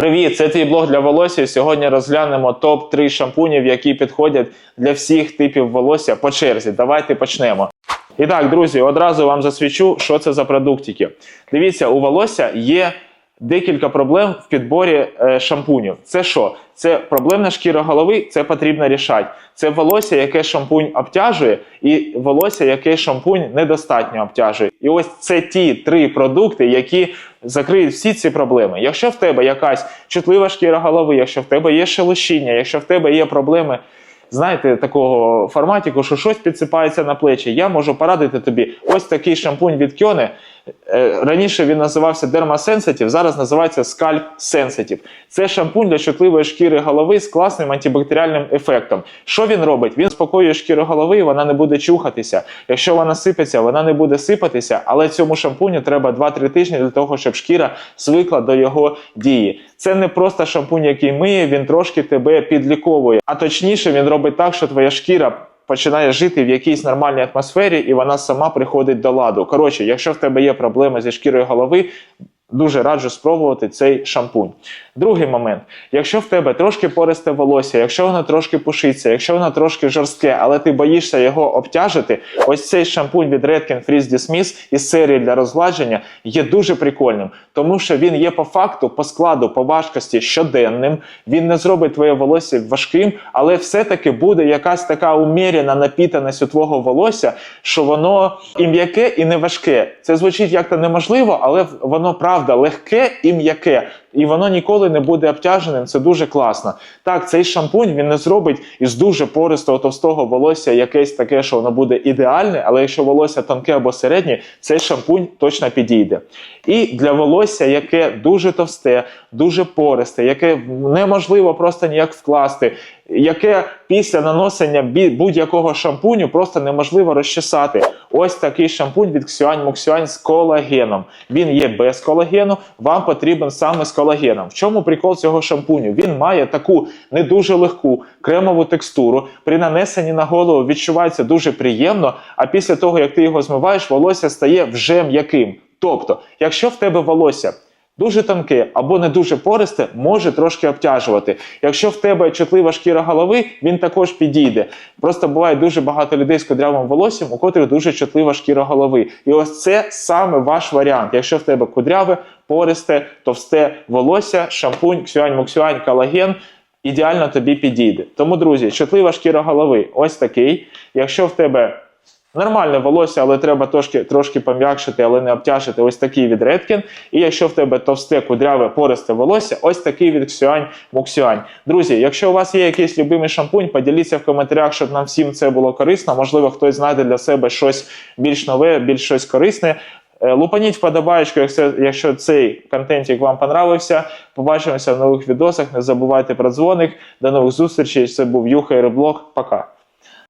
Привіт, це твій блог для волосся. Сьогодні розглянемо топ 3 шампунів, які підходять для всіх типів волосся по черзі. Давайте почнемо. І так, друзі, одразу вам засвідчу, що це за продуктики. Дивіться, у волосся є декілька проблем в підборі е, шампунів. Це що? Це проблемна шкіра голови, це потрібно рішати. Це волосся, яке шампунь обтяжує, і волосся, яке шампунь недостатньо обтяжує. І ось це ті три продукти, які закриють всі ці проблеми. Якщо в тебе якась чутлива шкіра голови, якщо в тебе є шелушіння, якщо в тебе є проблеми. Знаєте, такого форматіку, що щось підсипається на плечі. Я можу порадити тобі ось такий шампунь від Кьоне. Е, Раніше він називався Dermasensitive, зараз називається Scalp Sensitive. Це шампунь для чутливої шкіри голови з класним антибактеріальним ефектом. Що він робить? Він спокоює шкіру голови, і вона не буде чухатися. Якщо вона сипеться, вона не буде сипатися, але цьому шампуню треба 2-3 тижні для того, щоб шкіра звикла до його дії. Це не просто шампунь, який миє, він трошки тебе підліковує. А точніше, він робить так, що твоя шкіра починає жити в якійсь нормальній атмосфері, і вона сама приходить до ладу. Коротше, якщо в тебе є проблеми зі шкірою голови, дуже раджу спробувати цей шампунь. Другий момент: якщо в тебе трошки пористе волосся, якщо воно трошки пушиться, якщо воно трошки жорстке, але ти боїшся його обтяжити, ось цей шампунь від Redken Frizz Dismiss із серії для розгладження є дуже прикольним, тому що він є по факту, по складу, по важкості щоденним. Він не зробить твоє волосся важким, але все-таки буде якась така уміряна напітаність у твого волосся, що воно і м'яке, і не важке. Це звучить як-то неможливо, але воно правда легке і м'яке. І воно ніколи не буде обтяженим. Це дуже класно. Так, цей шампунь він не зробить із дуже пористого товстого волосся якесь таке, що воно буде ідеальне, але якщо волосся тонке або середнє, цей шампунь точно підійде. І для волосся, яке дуже товсте, дуже пористе, яке неможливо просто ніяк вкласти, яке після наносення будь-якого шампуню просто неможливо розчесати. Ось такий шампунь від Xuan Muxuan з колагеном. Він є без колагену, вам потрібен саме з колагеном. В чому прикол цього шампуню? Він має таку не дуже легку кремову текстуру. При нанесенні на голову відчувається дуже приємно, а після того, як ти його змиваєш, волосся стає вже м'яким. Тобто, якщо в тебе волосся дуже тонке або не дуже пористе, може трошки обтяжувати. Якщо в тебе чутлива шкіра голови, він також підійде. Просто буває дуже багато людей з кудрявим волоссям, у котрих дуже чутлива шкіра голови. І ось це саме ваш варіант. Якщо в тебе кудряве, пористе, товсте волосся, шампунь, ксюань, муксюань, колаген. Ідеально тобі підійде. Тому, друзі, чутлива шкіра голови ось такий. Якщо в тебе Нормальне волосся, але треба трошки, трошки пом'якшити, але не обтяжити. Ось такий від Redken. І якщо в тебе товсте, кудряве, пористе волосся, ось такий від Xuan Muxuan. Друзі, якщо у вас є якийсь любимий шампунь, поділіться в коментарях, щоб нам всім це було корисно. Можливо, хтось знайде для себе щось більш нове, більш щось корисне. Е, Лупаніть вподобаєчку, якщо, цей контентик вам понравився. Побачимося в нових відосах. Не забувайте про дзвоник. До нових зустрічей. Це був Юха Блог. Пока.